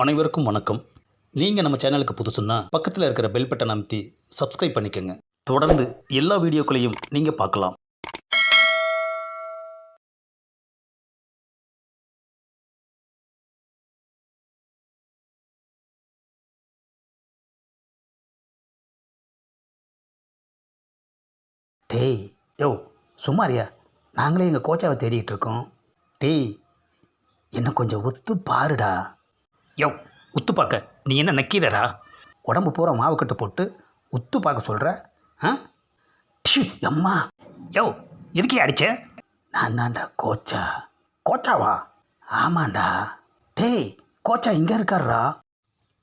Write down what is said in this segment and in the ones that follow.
அனைவருக்கும் வணக்கம். நீங்கள் நம்ம சேனலுக்கு புதுசுன்னா பக்கத்தில் இருக்கிற பெல் பட்டன் அமைத்தி சப்ஸ்கிரைப் பண்ணிக்கோங்க. தொடர்ந்து எல்லா வீடியோக்களையும் நீங்கள் பார்க்கலாம். டேய் யோ சும்மாரியா நாங்களே எங்கள் கோச்சாவை தேடிட்டு இருக்கோம். டேய் என்ன கொஞ்சம் ஒத்து பாருடா. யோ உத்து பார்க்க. நீ என்ன நக்கீரரா? உடம்பு பூரா மாவுக்கட்டு போட்டு உத்து பார்க்க சொல்கிற ஆ? ஷி, அம்மா யோ எதுக்கே அடிச்ச? நான் தான்டா கோச்சா. கோச்சாவா? ஆமாண்டா. டேய் கோச்சா இங்கே இருக்காரா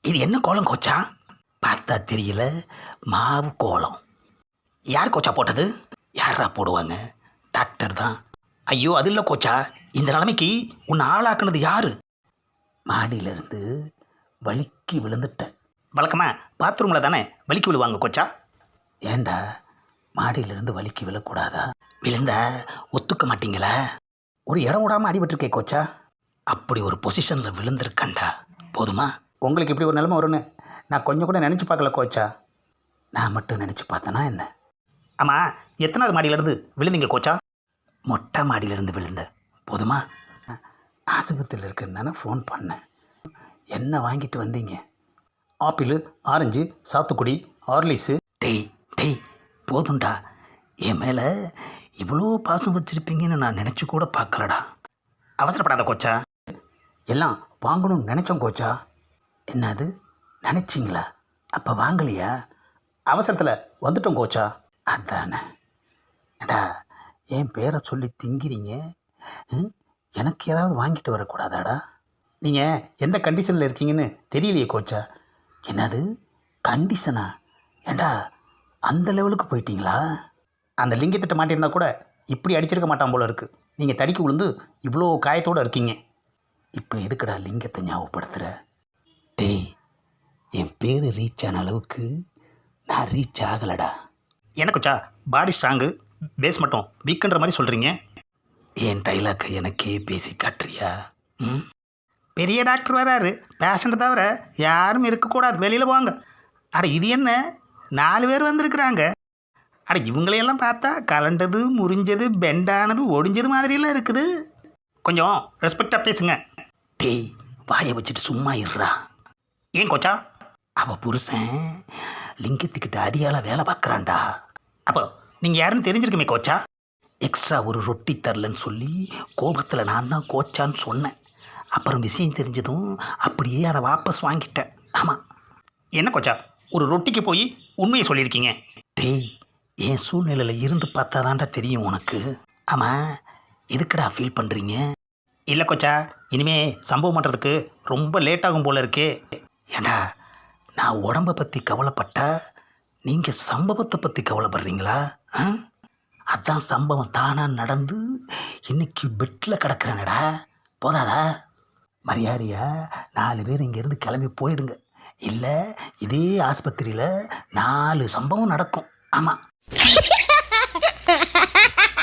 இது என்ன கோலம் கோச்சா? பார்த்தா தெரியல மாவு கோலம். யார் கோச்சா போட்டது? யாரா போடுவாங்க? டாக்டர் தான். ஐயோ அது இல்லை கோச்சா. இந்த நிலைமைக்கு உன்னை ஆளாக்குனது யாரு? மாடியிலிருந்து வலிக்கு விழுந்துட்டேன் வழக்கமாக பாத்ரூமில் தானே வலிக்கி விழுவாங்க கோச்சா? ஏண்டா மாடியிலிருந்து வலிக்கு விழக்கூடாதா? விழுந்தா ஒத்துக்க மாட்டீங்களா? ஒரு இடம் விடாமல் அடிபட்டிருக்கே கோச்சா? அப்படி ஒரு பொசிஷனில் விழுந்திருக்கண்டா போதுமா? உங்களுக்கு இப்படி ஒரு நிலைமை வரும்னு நான் கொஞ்சம் கூட நினச்சி பார்க்கல கோச்சா. நான் மட்டும் நினச்சி பார்த்தேனா என்ன? ஆமாம் எத்தனாவது மாடியிலேருந்து விழுந்தீங்க கோச்சா? மொட்டை மாடியிலேருந்து விழுந்த போதுமா? ஆஸ்பத்திரியில் இருக்குன்னு தானே ஃபோன் பண்ணேன். என்ன வாங்கிட்டு வந்தீங்க? ஆப்பிள் ஆரஞ்சு சாத்துக்குடி ஆர்லிஸு. டேய் டேய் போதும்டா. என் மேலே இவ்வளோ பாசம் வச்சுருப்பீங்கன்னு நான் நினச்சி கூட பார்க்கலடா. அவசரப்படாத கோச்சா. எல்லாம் வாங்கணும்னு நினச்சோம் கோச்சா. என்னது? நினச்சிங்களா? அப்போ வாங்கலையா? அவசரத்தில் வந்துட்டோம் கோச்சா. அதானே. அடா என் பேரை சொல்லி திங்கிறீங்க? ம்? எனக்கு ஏதாவது வாங்கிட்டு வரக்கூடாதாடா? நீங்கள் எந்த கண்டிஷனில் இருக்கீங்கன்னு தெரியலையே கோச்சா. என்னது? கண்டிஷனா ஏண்டா அந்த லெவலுக்கு போயிட்டீங்களா? அந்த லிங்கத்திட்ட மாட்டியிருந்தா கூட இப்படி அடிச்சிருக்க மாட்டான் போல இருக்குது நீங்கள் தடிக்கு விழுந்து இவ்வளோ காயத்தோடு இருக்கீங்க. இப்போ எதுக்குடா லிங்கத்தை ஞாபகப்படுத்துகிற டேய் என் பேர் ரீச் ஆன அளவுக்கு நான் ரீச் ஆகலடா. எனக்குச்சா பாடி ஸ்ட்ராங்கு பேஸ் மட்டும் வீக்குன்ற மாதிரி சொல்கிறீங்க என் டைலாக்கை எனக்கே பேசி காட்டுறியா? ம்? பெரிய டாக்டர் வராரு. பேஷண்ட்டு தவிர யாரும் இருக்கக்கூடாது. வெளியில் போங்க. அட இது என்ன? நாலு பேர் வந்திருக்கிறாங்க. அட இவங்களையெல்லாம் பார்த்தா கலண்டது முறிஞ்சது பெண்டானது ஒடிஞ்சது மாதிரியெல்லாம் இருக்குது. கொஞ்சம் ரெஸ்பெக்டாக பேசுங்க. டேய் வாயை வச்சுட்டு சும்மா இருறா ஏன் கோச்சா? அவள் புருஷன் லிங்கத்துக்கிட்ட அடியால வேலை பார்க்குறான்டா. அப்போ நீங்கள் யாருன்னு தெரிஞ்சிருக்குமே கோச்சா? எக்ஸ்ட்ரா ஒரு ரொட்டி தரலன்னு சொல்லி கோபத்தில் நான் தான் கோச்சான்னு சொன்னேன். அப்புறம் விஷயம் தெரிஞ்சதும் அப்படியே அதை வாபஸ் வாங்கிட்டேன். ஆமாம் என்ன கோச்சா? ஒரு ரொட்டிக்கு போய் உண்மையை சொல்லியிருக்கீங்க. டேய் என் சூழ்நிலையில் இருந்து பார்த்தா தான்டா தெரியும் உனக்கு. ஆமாம் எதுக்குடா ஃபீல் பண்ணுறீங்க இல்லை கோச்சா இனிமே சம்பவம் பண்ணுறதுக்கு ரொம்ப லேட் ஆகும் போல இருக்கே. ஏண்டா நான் உடம்பை பற்றி கவலைப்பட்டா நீங்கள் சம்பவத்தை பற்றி கவலைப்படுறீங்களா? ஆ? அதான் சம்பவம் தானாக நடந்து இன்னைக்கு பெட்டில் கிடக்குறேனடா. போதாதா? மரியாதையா? நாலு பேர் இங்கேருந்து கிளம்பி போயிடுங்க. இல்லை இதே ஆஸ்பத்திரியில் நாலு சம்பவம் நடக்கும். ஆமாம்